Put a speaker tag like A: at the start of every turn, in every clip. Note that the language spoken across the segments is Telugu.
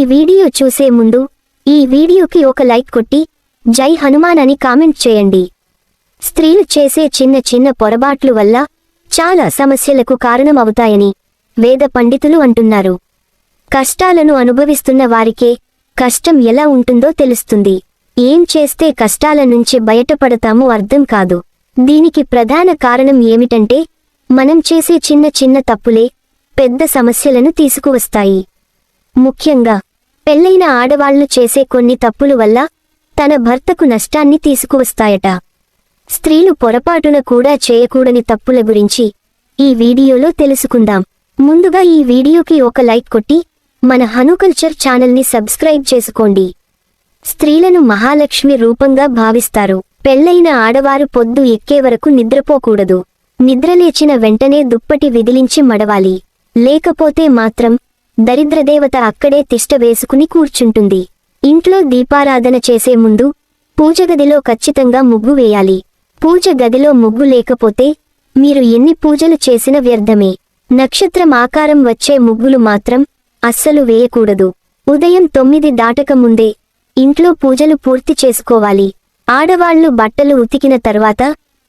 A: ఈ వీడియో చూసే ముందు ఈ వీడియోకి ఒక లైక్ కొట్టి జై హనుమాన్ అని కామెంట్ చేయండి. స్త్రీలు చేసే చిన్న చిన్న పొరబాట్లు వల్ల చాలా సమస్యలకు కారణమవుతాయని వేద పండితులు అంటున్నారు. కష్టాలను అనుభవిస్తున్న వారికే కష్టం ఎలా ఉంటుందో తెలుస్తుంది. ఏం చేస్తే కష్టాల నుంచి బయటపడతామో అర్థం కాదు. దీనికి ప్రధాన కారణం ఏమిటంటే మనం చేసే చిన్న చిన్న తప్పులే పెద్ద సమస్యలను తీసుకువస్తాయి. ముఖ్యంగా పెళ్ళైన ఆడవాళ్ళు చేసే కొన్ని తప్పులు వల్ల తన భర్తకు నష్టాన్ని తీసుకువస్తాయట. స్త్రీలు పొరపాటున కూడా చేయకూడని తప్పుల గురించి ఈ వీడియోలో తెలుసుకుందాం. ముందుగా ఈ వీడియోకి ఒక లైక్ కొట్టి మన హనుకల్చర్ ఛానల్ని సబ్స్క్రైబ్ చేసుకోండి. స్త్రీలను మహాలక్ష్మి రూపంగా భావిస్తారు. పెళ్ళైన ఆడవారు పొద్దు ఎక్కే వరకు నిద్రపోకూడదు. నిద్రలేచిన వెంటనే దుప్పటి విదిలించి మడవాలి. లేకపోతే మాత్రం దరిద్రదేవత అక్కడే తిష్ట వేసుకుని కూర్చుంటుంది. ఇంట్లో దీపారాధన చేసే ముందు పూజగదిలో ఖచ్చితంగా ముగ్గు వేయాలి. పూజ గదిలో ముగ్గు లేకపోతే మీరు ఎన్ని పూజలు చేసిన వ్యర్థమే. నక్షత్రం ఆకారం వచ్చే ముగ్గులు మాత్రం అస్సలు వేయకూడదు. ఉదయం తొమ్మిది దాటక ముందే ఇంట్లో పూజలు పూర్తి చేసుకోవాలి. ఆడవాళ్ళు బట్టలు ఉతికిన తర్వాత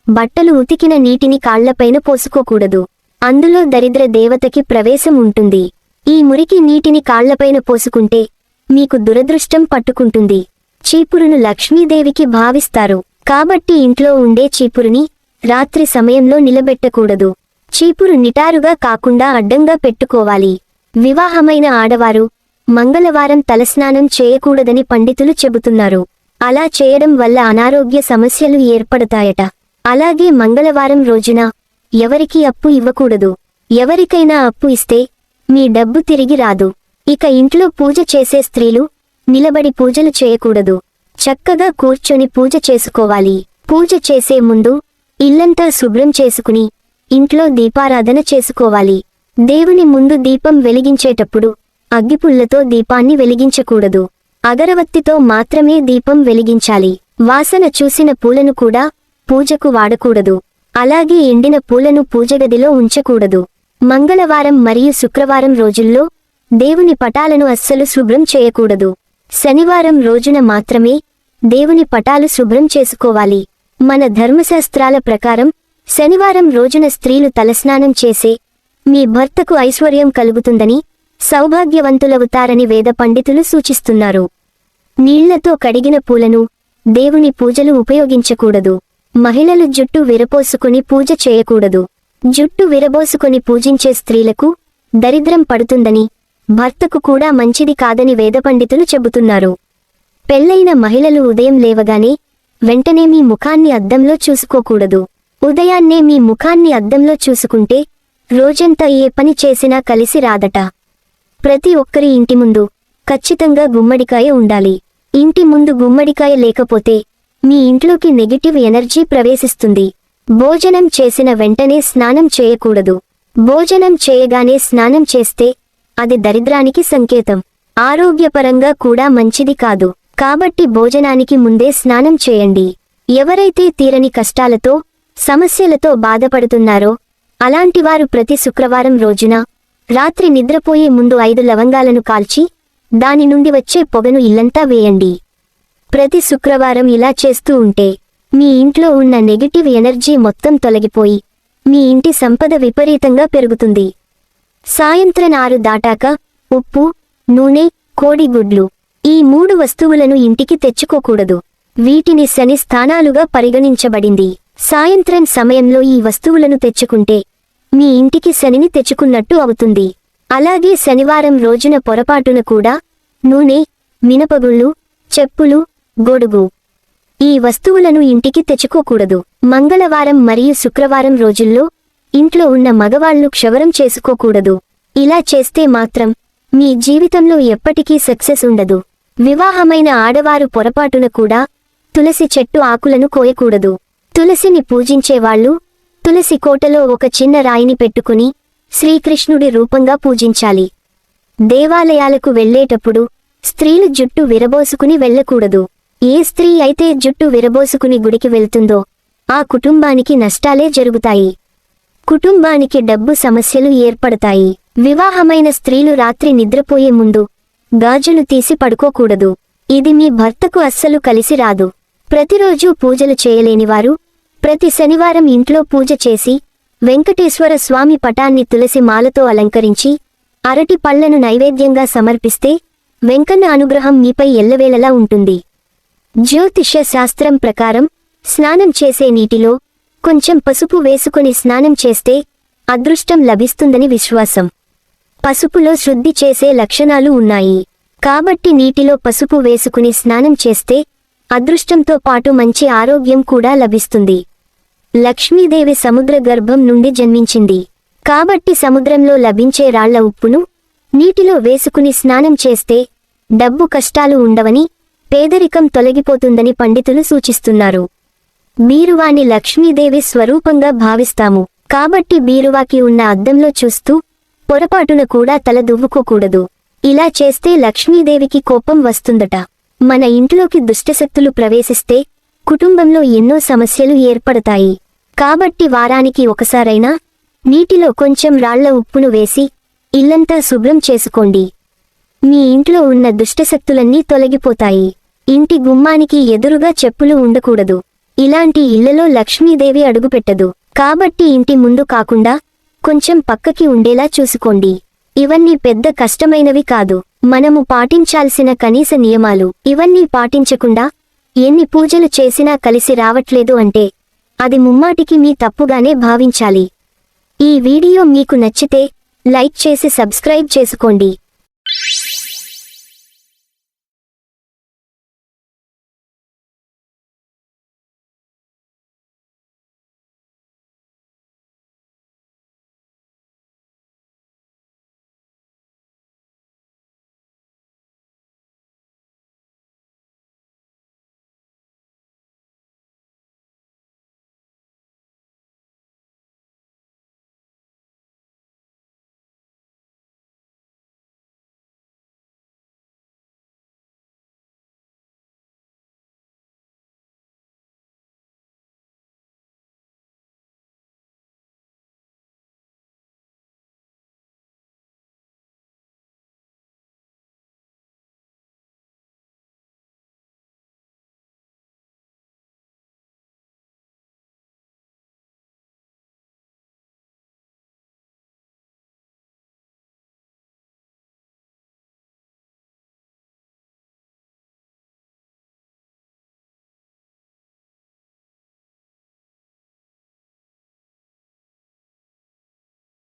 A: బట్టలు ఉతికిన నీటిని కాళ్ళపైన పోసుకోకూడదు. అందులో దరిద్ర దేవతకి ప్రవేశం ఉంటుంది. ఈ మురికి నీటిని కాళ్ళపైన పోసుకుంటే మీకు దురదృష్టం పట్టుకుంటుంది. చీపురును లక్ష్మీదేవికి భావిస్తారు. కాబట్టి ఇంట్లో ఉండే చీపురుని రాత్రి సమయంలో నిలబెట్టకూడదు. చీపురు నిటారుగా కాకుండా అడ్డంగా పెట్టుకోవాలి. వివాహమైన ఆడవారు మంగళవారం తలస్నానం చేయకూడదని పండితులు చెబుతున్నారు. అలా చేయడం వల్ల అనారోగ్య సమస్యలు ఏర్పడతాయట. అలాగే మంగళవారం రోజున ఎవరికి అప్పు ఇవ్వకూడదు. ఎవరికైనా అప్పు ఇస్తే మీ డబ్బు తిరిగి రాదు. ఇక ఇంట్లో పూజ చేసే స్త్రీలు నిలబడి పూజలు చేయకూడదు. చక్కగా కూర్చొని పూజ చేసుకోవాలి. పూజ చేసే ముందు ఇల్లంతా శుభ్రం చేసుకుని ఇంట్లో దీపారాధన చేసుకోవాలి. దేవుని ముందు దీపం వెలిగించేటప్పుడు అగ్గిపుల్లతో దీపాన్ని వెలిగించకూడదు. అగరవత్తితో మాత్రమే దీపం వెలిగించాలి. వాసన చూసిన పూలను కూడా పూజకు వాడకూడదు. అలాగే ఎండిన పూలను పూజగదిలో ఉంచకూడదు. మంగళవారం మరియు శుక్రవారం రోజుల్లో దేవుని పటాలను అస్సలు శుభ్రం చేయకూడదు. శనివారం రోజున మాత్రమే దేవుని పటాలు శుభ్రం చేసుకోవాలి. మన ధర్మశాస్త్రాల ప్రకారం శనివారం రోజున స్త్రీలు తలస్నానం చేసే మీ భర్తకు ఐశ్వర్యం కలుగుతుందని సౌభాగ్యవంతులవుతారని వేద పండితులు సూచిస్తున్నారు. నీళ్ళతో కడిగిన పూలను దేవుని పూజలు ఉపయోగించకూడదు. మహిళలు జుట్టు విరపోసుకుని పూజ చేయకూడదు. జుట్టు విరబోసుకొని పూజించే స్త్రీలకు దరిద్రం పడుతుందని భర్తకు కూడా మంచిది కాదని వేద పండితులు చెబుతున్నారు. పెళ్ళైన మహిళలు ఉదయం లేవగానే వెంటనే మీ ముఖాన్ని అద్దంలో చూసుకోకూడదు. ఉదయాన్నే మీ ముఖాన్ని అద్దంలో చూసుకుంటే రోజంతా ఏ పని చేసినా కలిసి రాదట. ప్రతి ఒక్కరి ఇంటి ముందు ఖచ్చితంగా గుమ్మడికాయ ఉండాలి. ఇంటి ముందు గుమ్మడికాయ లేకపోతే మీ ఇంట్లోకి నెగిటివ్ ఎనర్జీ ప్రవేశిస్తుంది. భోజనం చేసిన వెంటనే స్నానం చేయకూడదు. భోజనం చేయగానే స్నానం చేస్తే అది దరిద్రానికి సంకేతం. ఆరోగ్యపరంగా కూడా మంచిది కాదు. కాబట్టి భోజనానికి ముందే స్నానం చేయండి. ఎవరైతే తీరని కష్టాలతో సమస్యలతో బాధపడుతున్నారో అలాంటివారు ప్రతి శుక్రవారం రోజున రాత్రి నిద్రపోయే ముందు ఐదు లవంగాలను కాల్చి దాని నుండి వచ్చే పొగను ఇల్లంతా వేయండి. ప్రతి శుక్రవారం ఇలా చేస్తూ ఉంటే మీ ఇంట్లో ఉన్న నెగిటివ్ ఎనర్జీ మొత్తం తొలగిపోయి మీ ఇంటి సంపద విపరీతంగా పెరుగుతుంది. సాయంత్రం ఆరు దాటాక ఉప్పు నూనె కోడిగుడ్లు ఈ మూడు వస్తువులను ఇంటికి తెచ్చుకోకూడదు. వీటిని శని స్థానాలుగా పరిగణించబడింది. సాయంత్రం సమయంలో ఈ వస్తువులను తెచ్చుకుంటే మీ ఇంటికి శనిని తెచ్చుకున్నట్టు అవుతుంది. అలాగే శనివారం రోజున పొరపాటున కూడా నూనె మినపగుళ్ళు చెప్పులు గొడుగు ఈ వస్తువులను ఇంటికి తెచ్చుకోకూడదు. మంగళవారం మరియు శుక్రవారం రోజుల్లో ఇంట్లో ఉన్న మగవాళ్ళు క్షవరం చేసుకోకూడదు. ఇలా చేస్తే మాత్రం మీ జీవితంలో ఎప్పటికీ సక్సెస్ ఉండదు. వివాహమైన ఆడవారు పొరపాటున కూడా తులసి చెట్టు ఆకులను కోయకూడదు. తులసిని పూజించేవాళ్ళు తులసి కోటలో ఒక చిన్న రాయిని పెట్టుకుని శ్రీకృష్ణుడి రూపంగా పూజించాలి. దేవాలయాలకు వెళ్ళేటప్పుడు స్త్రీలు జుట్టు విరబోసుకుని వెళ్ళకూడదు. ఏ స్త్రీ అయితే జుట్టు విరబోసుకుని గుడికి వెళ్తుందో ఆ కుటుంబానికి నష్టాలే జరుగుతాయి. కుటుంబానికి డబ్బు సమస్యలు ఏర్పడతాయి. వివాహమైన స్త్రీలు రాత్రి నిద్రపోయే ముందు గాజులు తీసి పడుకోకూడదు. ఇది మీ భర్తకు అస్సలు కలిసి రాదు. ప్రతిరోజు పూజలు చేయలేనివారు ప్రతి శనివారం ఇంట్లో పూజ చేసి వెంకటేశ్వర స్వామి పటాన్ని తులసి మాలతో అలంకరించి అరటి పళ్ళను నైవేద్యంగా సమర్పిస్తే వెంకన్న అనుగ్రహం మీపై ఎల్లవేళలా ఉంటుంది. జ్యోతిష శాస్త్రం ప్రకారం స్నానం చేసే నీటిలో కొంచెం పసుపు వేసుకుని స్నానం చేస్తే అదృష్టం లభిస్తుందని విశ్వాసం. పసుపులో శుద్ధి చేసే లక్షణాలు ఉన్నాయి. కాబట్టి నీటిలో పసుపు వేసుకుని స్నానం చేస్తే అదృష్టంతో పాటు మంచి ఆరోగ్యం కూడా లభిస్తుంది. లక్ష్మీదేవి సముద్ర గర్భం నుండి జన్మించింది. కాబట్టి సముద్రంలో లభించే రాళ్ళ ఉప్పును నీటిలో వేసుకుని స్నానం చేస్తే డబ్బు కష్టాలు ఉండవని పేదరికం తొలగిపోతుందని పండితులు సూచిస్తున్నారు. బీరువాని లక్ష్మీదేవి స్వరూపంగా భావిస్తాము. కాబట్టి బీరువాకి ఉన్న అద్దంలో చూస్తూ పొరపాటున కూడా తల దువ్వుకోకూడదు. ఇలా చేస్తే లక్ష్మీదేవికి కోపం వస్తుందట. మన ఇంట్లోకి దుష్టశక్తులు ప్రవేశిస్తే కుటుంబంలో ఎన్నో సమస్యలు ఏర్పడతాయి. కాబట్టి వారానికి ఒకసారైనా నీటిలో కొంచెం రాళ్ళ ఉప్పును వేసి ఇల్లంతా శుభ్రం చేసుకోండి. మీ ఇంట్లో ఉన్న దుష్టశక్తులన్నీ తొలగిపోతాయి. ఇంటి గుమ్మానికి ఎదురుగా చెప్పులు ఉండకూడదు. ఇలాంటి ఇళ్ళలో లక్ష్మీదేవి అడుగుపెట్టదు. కాబట్టి ఇంటి ముందు కాకుండా కొంచెం పక్కకి ఉండేలా చూసుకోండి. ఇవన్నీ పెద్ద కష్టమైనవి కాదు. మనము పాటించాల్సిన కనీస నియమాలు. ఇవన్నీ పాటించకుండా ఎన్ని పూజలు చేసినా కలిసి రావట్లేదు అంటే అది ముమ్మాటికి మీ తప్పుగానే భావించాలి. ఈ వీడియో మీకు నచ్చితే లైక్ చేసి సబ్స్క్రైబ్ చేసుకోండి.